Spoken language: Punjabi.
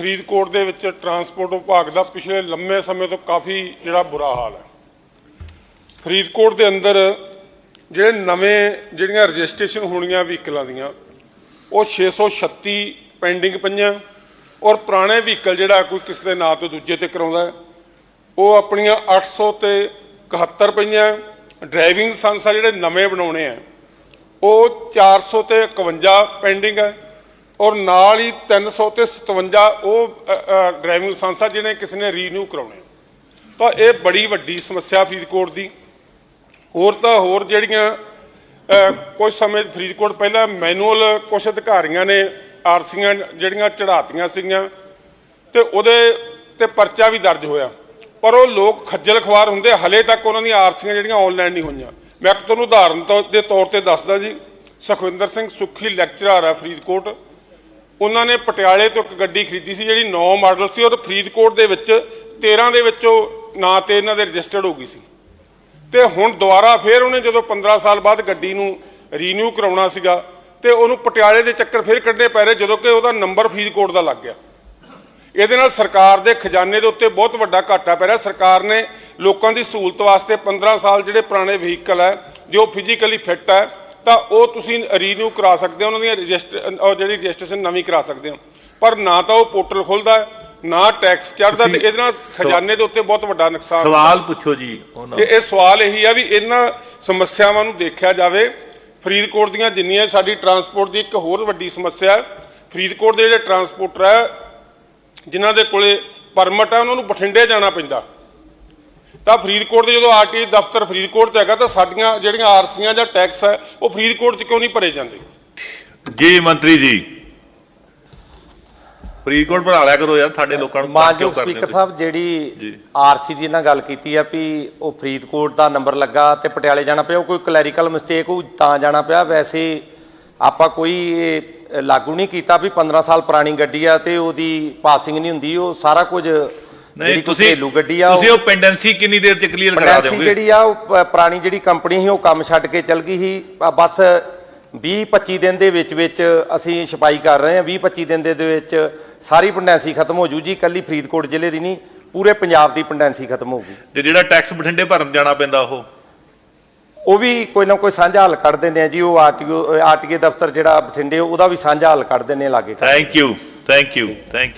ਫਰੀਦਕੋਟ ਦੇ ਵਿੱਚ ਟਰਾਂਸਪੋਰਟ ਵਿਭਾਗ ਦਾ ਪਿਛਲੇ ਲੰਮੇ ਸਮੇਂ ਤੋਂ ਕਾਫੀ ਜਿਹੜਾ ਬੁਰਾ ਹਾਲ ਹੈ। ਫਰੀਦਕੋਟ ਦੇ ਅੰਦਰ ਜਿਹੜੇ ਨਵੇਂ ਜਿਹੜੀਆਂ ਰਜਿਸਟ੍ਰੇਸ਼ਨ ਹੋਣੀਆਂ ਵਹੀਕਲਾਂ ਦੀਆਂ, ਉਹ 636 ਪੈਂਡਿੰਗ ਪਈਆਂ ਔਰ ਪੁਰਾਣੇ ਵਹੀਕਲ ਜਿਹੜਾ ਕੋਈ ਕਿਸੇ ਦੇ ਨਾਂ ਤੋਂ ਦੂਜੇ ਤੇ ਕਰਾਉਂਦਾ ਉਹ ਆਪਣੀਆਂ 800 ਤੇ 71 ਪਈਆਂ। ਡਰਾਈਵਿੰਗ ਲਾਇਸੈਂਸ ਜਿਹੜੇ ਨਵੇਂ ਬਣਾਉਣੇ ਆ ਉਹ 400 ਤੇ 51 ਪੈਂਡਿੰਗ ਹੈ। ਔਰ ਨਾਲ ਹੀ 300 ਤੇ 57 ਉਹ ਡਰਾਈਵਿੰਗ ਲਾਇਸੈਂਸ ਆ ਜਿਹਨੇ ਕਿਸੇ ਨੇ ਰੀਨਿਊ ਕਰਾਉਣੇ ਤਾਂ ਇਹ ਬੜੀ ਵੱਡੀ ਸਮੱਸਿਆ ਫਰੀਦਕੋਟ ਦੀ। ਹੋਰ ਤਾਂ ਹੋਰ ਜਿਹੜੀਆਂ ਅ, ਕੁਝ ਸਮੇਂ ਫਰੀਦਕੋਟ ਪਹਿਲਾਂ ਮੈਨੂਅਲ ਕੁਝ ਅਧਿਕਾਰੀਆਂ ਨੇ ਆਰਸੀਆਂ ਜਿਹੜੀਆਂ ਚੜਾਤੀਆਂ ਸੀਗੀਆਂ ਤੇ ਉਹਦੇ ਤੇ ਪਰਚਾ ਵੀ ਦਰਜ ਹੋਇਆ। ਪਰ ਉਹ ਲੋਕ ਖੱਜਲ ਖਵਾਰ ਹੁੰਦੇ ਹਲੇ ਤੱਕ ਉਹਨਾਂ ਦੀਆਂ ਆਰਸੀਆਂ ਜਿਹੜੀਆਂ ਆਨਲਾਈਨ ਨਹੀਂ ਹੋਈਆਂ। ਮੈਂ ਇੱਕ ਤੁਹਾਨੂੰ ਉਦਾਹਰਨ ਤੌਰ- ਦੇ ਤੌਰ ਤੇ ਦੱਸਦਾ ਜੀ। ਸੁਖਵਿੰਦਰ ਸਿੰਘ ਸੁੱਖੀ ਲੈਕਚਰਰ ਹੈ ਫਰੀਦਕੋਟ। ਉਹਨਾਂ ਨੇ ਪਟਿਆਲੇ ਤੋਂ ਇੱਕ ਗੱਡੀ ਖਰੀਦੀ ਸੀ, ਜਿਹੜੀ 9 ਮਾਡਲ ਸੀ ਔਰ ਫਰੀਦਕੋਟ ਦੇ ਵਿੱਚ 13 ਦੇ ਵਿੱਚੋਂ ਨਾਂ ਤੇ ਇਹਨਾਂ ਦੇ ਰਜਿਸਟਰਡ ਹੋ ਗਈ ਸੀ। ਤੇ ਹੁਣ ਦੁਬਾਰਾ ਫੇਰ ਉਹਨੇ ਜਦੋਂ 15 ਸਾਲ ਬਾਅਦ ਗੱਡੀ ਨੂੰ ਰੀਨਿਊ ਕਰਾਉਣਾ ਸੀਗਾ, ਤੇ ਉਹਨੂੰ ਪਟਿਆਲੇ ਦੇ ਚੱਕਰ ਫੇਰ ਕੱਢਣੇ ਪੈ ਰਹੇ, ਜਦੋਂ ਕਿ ਉਹਦਾ ਨੰਬਰ ਫਰੀਦਕੋਟ ਦਾ ਲੱਗ ਗਿਆ। ਇਹਦੇ ਨਾਲ ਸਰਕਾਰ ਦੇ ਖਜ਼ਾਨੇ ਦੇ ਉੱਤੇ ਬਹੁਤ ਵੱਡਾ ਘਾਟਾ ਪੈ ਰਿਹਾ। ਸਰਕਾਰ ਨੇ ਲੋਕਾਂ ਦੀ ਸਹੂਲਤ ਵਾਸਤੇ 15 ਸਾਲ ਜਿਹੜੇ ਪੁਰਾਣੇ ਵਹੀਕਲ ਹੈ, ਜੋ ਫਿਜ਼ੀਕਲੀ ਫਿੱਟ ਹੈ ਤਾਂ ਉਹ ਤੁਸੀਂ ਰੀਨਿਊ ਕਰਾ ਸਕਦੇ ਹੋ ਉਹਨਾਂ ਦੀਆਂ ਰਜਿਸਟਰ ਜਿਹੜੀ ਰਜਿਸਟ੍ਰੇਸ਼ਨ ਨਵੀਂ ਕਰਾ ਸਕਦੇ ਹੋ। ਪਰ ਨਾ ਤਾਂ ਉਹ ਪੋਰਟਲ ਖੁੱਲਦਾ ਨਾ ਟੈਕਸ ਚੜਦਾ ਤੇ ਇਹਦੇ ਨਾਲ ਖਜ਼ਾਨੇ ਦੇ ਉੱਤੇ ਬਹੁਤ ਵੱਡਾ ਨੁਕਸਾਨ ਸਵਾਲ ਪੁੱਛੋ ਜੀ ਉਹਨਾਂ ਇਹ ਸਵਾਲ ਇਹੀ ਆ ਵੀ ਇਹਨਾਂ ਸਮੱਸਿਆਵਾਂ ਨੂੰ ਦੇਖਿਆ ਜਾਵੇ। ਫਰੀਦਕੋਟ ਦੀਆਂ ਜਿੰਨੀਆਂ ਸਾਡੀ ਟਰਾਂਸਪੋਰਟ ਦੀ ਇੱਕ ਹੋਰ ਵੱਡੀ ਸਮੱਸਿਆ ਹੈ ਫਰੀਦਕੋਟ ਦੇ ਜਿਹੜੇ ਟਰਾਂਸਪੋਰਟਰ ਹੈ ਜਿਨ੍ਹਾਂ ਦੇ ਕੋਲੇ ਪਰਮਿਟ ਹੈ ਉਹਨਾਂ ਨੂੰ ਬਠਿੰਡੇ ਜਾਣਾ ਪੈਂਦਾ। ਤਾਂ ਫਰੀਦਕੋਟ ਦੇ ਜਦੋਂ ਆਰਟੀ ਦਫ਼ਤਰ ਫਰੀਦਕੋਟ 'ਚ ਹੈਗਾ ਤਾਂ ਸਾਡੀਆਂ ਜਿਹੜੀਆਂ ਆਰਸੀਆਂ ਜਾਂ ਟੈਕਸ ਹੈ ਉਹ ਫਰੀਦਕੋਟ 'ਚ ਕਿਉਂ ਨਹੀਂ ਭਰੇ ਜਾਂਦੇ ਜੀ ਮੰਤਰੀ ਜੀ ਫਰੀਦਕੋਟ ਬਣਾ ਲਿਆ ਕਰੋ ਯਾਰ ਸਾਡੇ ਲੋਕਾਂ ਨੂੰ ਮਾਨਯੋਗ ਸਪੀਕਰ ਹੋ? ਸਾਹਿਬ ਜਿਹੜੀ। ਆਰਸੀ ਦੀ ਇਹਨਾਂ ਗੱਲ ਕੀਤੀ ਆ ਵੀ ਉਹ ਫਰੀਦਕੋਟ ਦਾ ਨੰਬਰ ਲੱਗਾ ਤੇ ਪਟਿਆਲੇ ਜਾਣਾ ਪਿਆ ਉਹ ਕੋਈ ਕਲੈਰੀਕਲ ਮਿਸਟੇਕ ਉਹ ਤਾਂ ਜਾਣਾ ਪਿਆ ਵੈਸੇ ਆਪਾਂ ਕੋਈ ਲਾਗੂ ਨਹੀਂ ਕੀਤਾ ਵੀ 15 ਸਾਲ ਪੁਰਾਣੀ ਗੱਡੀ ਆ ਤੇ ਉਹਦੀ ਪਾਸਿੰਗ ਨਹੀਂ ਹੁੰਦੀ ਉਹ ਸਾਰਾ ਕੁਝ ਜਿਹੜੀ ਕੋਈ ਤੁਸੀਂ ਘਰੇਲੂ ਗੱਡੀ ਆ ਤੁਸੀਂ ਉਹ ਪੈਂਡੈਂਸੀ ਕਿੰਨੀ ਦੇਰ ਚ ਕਲੀਅਰ ਕਰਾ ਦਿਓਗੇ? ਜਿਹੜੀ ਆ ਉਹ ਪੁਰਾਣੀ ਜਿਹੜੀ ਕੰਪਨੀ ਸੀ ਉਹ ਕੰਮ ਛੱਡ ਕੇ ਚਲ ਗਈ ਸੀ। ਬਸ 20 25 ਦਿਨ ਦੇ ਵਿੱਚ ਵਿੱਚ ਅਸੀਂ ਛਪਾਈ ਕਰ ਰਹੇ ਹਾਂ। 20 25 ਦਿਨ ਦੇ ਵਿੱਚ ਸਾਰੀ ਪੰਡੈਂਸੀ ਖਤਮ ਹੋ ਜੂ ਜੀ ਕੱਲੀ ਫਰੀਦਕੋਟ ਜ਼ਿਲ੍ਹੇ ਦੀ ਨਹੀਂ ਪੂਰੇ ਪੰਜਾਬ ਦੀ ਪੰਡੈਂਸੀ ਖਤਮ ਹੋਊਗੀ। ਤੇ ਜਿਹੜਾ ਟੈਕਸ ਬਠਿੰਡੇ ਭਰਨ ਜਾਣਾ ਪੈਂਦਾ ਉਹ? ਉਹ ਵੀ ਕੋਈ ਨਾ ਕੋਈ ਸਾਂਝਾ ਹੱਲ ਕੱਢ ਦਿੰਦੇ ਆ ਜੀ। ਉਹ ਆਰਟੀਓ ਆਰਟੀਏ ਦਫ਼ਤਰ ਜਿਹੜਾ ਬਠਿੰਡੇ ਉਹਦਾ ਵੀ ਸਾਂਝਾ ਹੱਲ ਕੱਢ ਦਿੰਦੇ ਲਾਗੇ। Thank you thank you thank